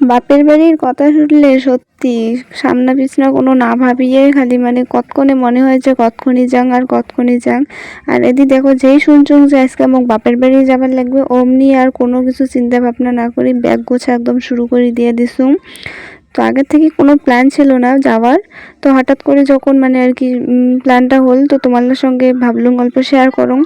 বাপের বাড়ির কথা শুনলে সত্যি সামনা পিছনা কোনো না ভাবিয়ে খালি মানে কতক্ষণে মনে হয় যে কতক্ষণই যাং আর কতক্ষণই যাং। আর এদি দেখো যেই শুনছুং যে আজকে মোক বাপের বাড়ি যাবার লাগবে, অমনি আর কোনো কিছু চিন্তা ভাবনা না করি ব্যাগ গোছা একদম শুরু করে দিয়ে দিছুম তো আগের থেকে কোনো প্ল্যান ছিল না যাওয়ার। তো হঠাৎ করে যখন মানে আর কি প্ল্যানটা হল, তো তোমার সঙ্গে ভাবলুম গল্প শেয়ার করুম।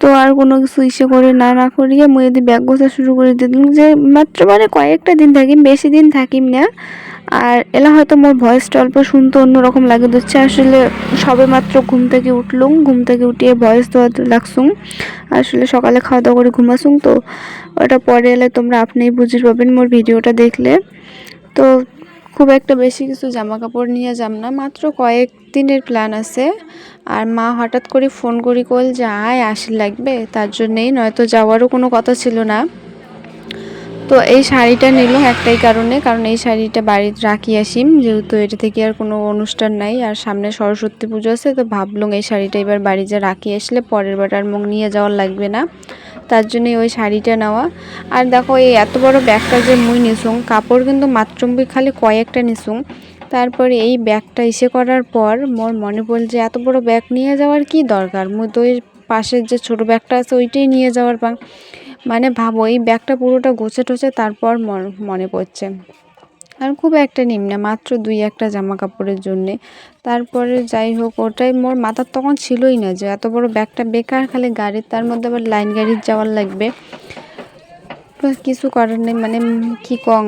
তো আর কোনো কিছু ইসে করে না না করিয়ে মুই যদি ব্যাগ গোছা শুরু করে দিলাম যে মাত্র মানে কয়েকটা দিন থাকিম, বেশি দিন থাকিম না। আর এলা হয়তো মোর ভয়েসটা অল্প শুনতে অন্যরকম লাগে দিচ্ছে আসলে সবে মাত্র ঘুম থেকে উঠলুম, ঘুম থেকে উঠিয়ে ভয়েস দেওয়া লাগসুম। আসলে সকালে খাওয়া দাওয়া করে ঘুমাসুম তো, ওটা পরে এলে তোমরা আপনিই বুঝে পাবেন মোর ভিডিওটা দেখলে। তো খুব একটা বেশি কিছু জামা কাপড় নিয়ে যাব না, মাত্র কয়েক দিনের প্ল্যান আছে। আর মা হঠাৎ করে ফোন করি কল যে আয় আসি লাগবে, তার জন্যেই নয়তো যাওয়ারও কোনো কথা ছিল না। তো এই শাড়িটা নিল একটাই কারণে, কারণ এই শাড়িটা বাড়িতে রাখি আসিম, যেহেতু এটা থেকে আর কোনো অনুষ্ঠান নাই, আর সামনে সরস্বতী পুজো আছে, তো ভাবলুম এই শাড়িটা এবার বাড়ি যা রাখি আসলে পরের বার আর মুখ নিয়ে যাওয়ার লাগবে না। তার জন্যই ওই শাড়িটা নেওয়া। আর দেখো এই এত বড় ব্যাগটা যে মুই নিসুং কাপড় কিন্তু মাত্র খালি কয়েকটা নিসুং তারপরে এই ব্যাগটা ইসে করার পর মোর মনে পড়ল যে এত বড় ব্যাগ নিয়ে যাওয়ার কি দরকার? মুই তো ওই পাশের যে ছোট ব্যাগটা আছে, ওইটাই নিয়ে যাওয়ার পাং। মানে ভাবো, এই ব্যাগটা পুরোটা গোছে টোছে তারপর মনে পড়ছে। আর খুব একটা নিম্ন, মাত্র দুই একটা জামা কাপড়ের জন্যে। তারপরে যাই হোক, ওটাই মোর মাথার তখন ছিলই না যে এত বড় ব্যাগটা বেকার খালি গাড়ির, তার মধ্যে আবার লাইন গাড়ির যাওয়ার লাগবে। কিছু করার নেই মানে কী কং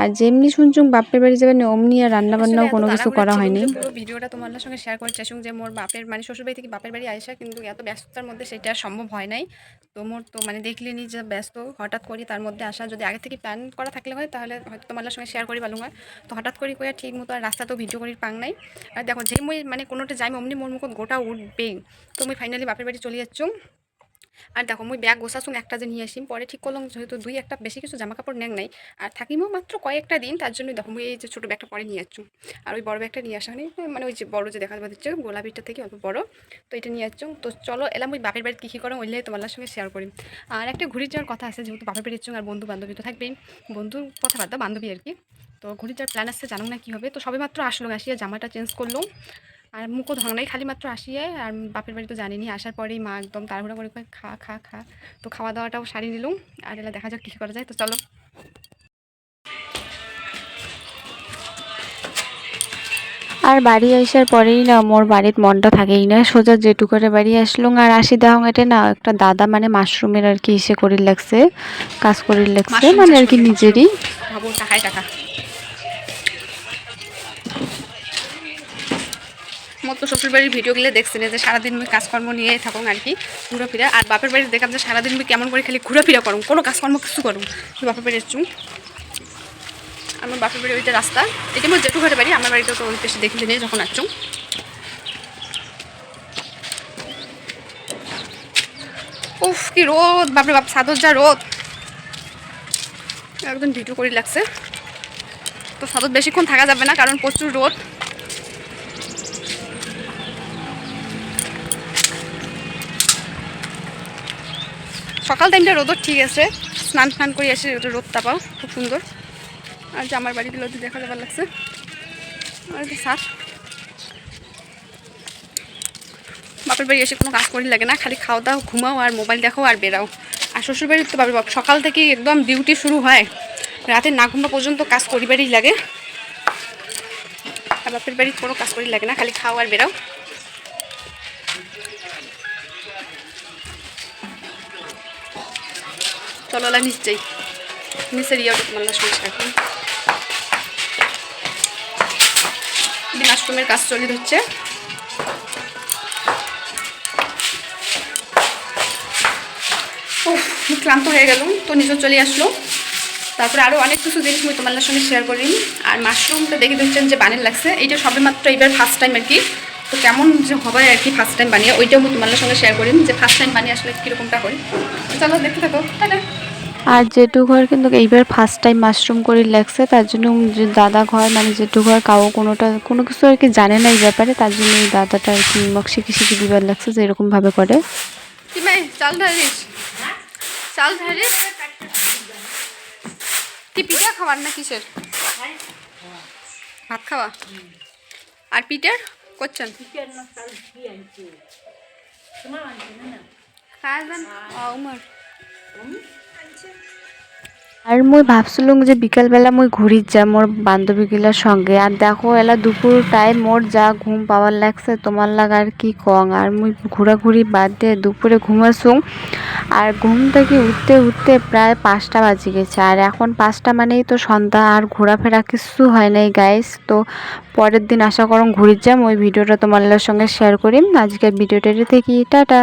আর যেমনি শুনছুম বাপের বাড়ি যাবেন অমনি আর রান্না বান্নাও কোনো কিছু করা হয়নি। পুরো ভিডিওটা তোমার সঙ্গে শেয়ার করতে চাইছুম যে মোর বাপের মানে শ্বশুরবাড়ি থেকে বাপের বাড়ি আসা কিন্তু এত ব্যস্ততার মধ্যে সেটা সম্ভব হয় নাই। তো মোর তো মানে দেখলেনি যে ব্যস্ত হঠাৎ করি তার মধ্যে আসা। যদি আগে থেকে প্ল্যান করা থাকলে হয় তাহলে হয়তো তোমার সঙ্গে শেয়ার করি পালুম হয় তো হঠাৎ করি কইয়া ঠিক মতো আর রাস্তা তো ভিডিও করি পাং নাই। আর দেখো যে মই মানে কোনোটা যাই অমনি মোর মুখ গোটা উঠবেই। তো আমি ফাইনালি বাপের বাড়ি চলে যাচ্ছুম। আর দেখো, মুই ব্যাগ গোছাছুং একটা যে নিয়ে আসিম, পরে ঠিক করলাম যেহেতু দুই একটা বেশি কিছু জামা কাপড় নেন নাই। আর থাকিমও মাত্র কয়েকটা দিন, তার জন্য দেখো, মুই এই যে ছোটো ব্যাগটা পরে নিয়ে আসছুম আর ওই বড় ব্যাগটা নিয়ে আসা হয়নি মানে ওই যে বড় যে দেখা যাচ্ছে, গোলাপিটা থেকে অল্প বড়, তো এটা নিয়ে আসছুম তো চলো, এলাম ওই বাপের বাড়িতে কী কী করো, ওইলে তোমার সঙ্গে শেয়ার করি। আর একটা ঘুরির যাওয়ার কথা আছে, যেহেতু বাপের বাড়ির আর বন্ধু বান্ধবী তো থাকবেই বন্ধুর কথা বাদ বান্ধবী আর কি। তো ঘুরির যাওয়ার প্ল্যান আসছে জানো না কী হবে। তো সবে মাত্র আসলো আসিয়া জামাটা চেঞ্জ করল আর মুখও ধং নাই খালি মাত্র আসিয়ে আর বাপের বাড়ি তো জানিনি আসার পরেই মা একদম তাড়াহুড়া করে খা খা খা। তো খাওয়া দাওয়াটাও সারি নিলুম আর এলা দেখা যাক কী করা যায় তো চলো। আর বাড়ি আসার পরেই না মোর বাড়ির মনটা থাকেই না সোজা যেটুকুরে বাড়ি আসলুম আর আসি দেওয়া এটা না একটা দাদা মানে মাশরুমের আর কি ইসে করি লাগছে কাজ করি লাগছে মানে আর কি নিজেরই। টাকায় টাকা। মতো শ্বশুরবাড়ির ভিডিওগুলো দেখছি যে সারাদিন আমি কাজকর্ম নিয়ে থাকুন আর কি, ঘুরাফিরা। আর বাপের বাড়ি দেখাম যে সারাদিন আমি কেমন করে খালি ঘুরাফিরা করুন কোনো কাজকর্ম কিছু করুন বাপের বাড়ি এসছুম আমার বাপের বাড়ি ওইটা রাস্তা। এটা আমার জেঠু ঘরে বাড়ি, আমার বাড়িতে তো ওই পেশে দেখলে নেই যখন আসছুম উফ, কি রোদ, বাপরে বাপ সাদর যা রোদ। একদম ভিডিও করে লাগছে। তো সাদর বেশিক্ষণ থাকা যাবে না, কারণ প্রচুর রোদ। সকাল টাইমটা রোদও ঠিক আছে। স্নান স্নান করে এসে রোদ তাপাও, খুব সুন্দর। আর যে আমার বাড়িগুলো দেখা যাবার লাগছে। আর সার বাপের বাড়ি এসে কোনো কাজ করি লাগে না, খালি খাওয়া দাও, ঘুমাও আর মোবাইল দেখো আর বেরাও। আর শ্বশুর বাড়ির তো বাপের সকাল থেকে একদম ডিউটি শুরু হয়। রাতে না ঘুমা পর্যন্ত কাজ করিবারই লাগে। আর বাপের বাড়ির কোনো কাজ করি লাগে না, খালি খাও আর বেরাও। চলো নিশ্চয়ই নিচের ইয়াটা তোমার সংস্কার করুন মাশরুমের কাজ চলে হচ্ছে ক্লান্ত হয়ে গেল, তো নিচে চলে আসলো। তারপরে আরও অনেক কিছু জিনিস আমি তোমার সঙ্গে শেয়ার করি আর মাশরুমটা দেখে দিচ্ছেন যে বানিয়ে লাগছে। এইটা সবে মাত্র এবার ফার্স্ট টাইম আর কি। তো কেমন যে হবে আর কি ফার্স্ট টাইম বানিয়ে, ওইটাও আমি তোমার সঙ্গে শেয়ার করি যে ফার্স্ট টাইম বানিয়ে আসলে কীরকমটা হয়। চলো, দেখতে থাকো। তাই আর জেঠু ঘর কিন্তু এইবার ফার্স্ট টাইম মাশরুম করে লাগছে তার জন্য যে দাদা ঘর মানে জেঠু ঘর কাউ কোনোটা কোনো কিছু আর কি জানে না এই ব্যাপারে তার জন্য এই দাদাটা আর কি শিখে শিখে দিবার লাগছে যে এরকমভাবে করে। চাল ঢালিস চাল ঢালিস কি পিঠা খাওয়ার না কিসের? ভাত খাওয়া? আর পিঠের? করছেন? উমর। আর মুই ভাবছিলাম যে বিকালবেলা মই ঘুরি যা মোর বান্ধবীগুলার সঙ্গে। আর দেখো, এলা দুপুর টাইম মোর যা ঘুম পাওয়ার লাগছে তোমার লাগা আর কি কং আর মুই ঘোরাঘুরি বাদ দিয়ে দুপুরে ঘুমাছুম আর ঘুম থেকে উঠতে উঠতে প্রায় পাঁচটা বাজে গেছে। আর এখন পাঁচটা মানেই তো সন্ধ্যা, আর ঘোরাফেরা কিছু হয় নাই গাইস তো পরের দিন আশা করুন ঘুরি যাম। ওই ভিডিওটা তোমার সঙ্গে শেয়ার করি আজকের ভিডিওটা থেকে, টাটা।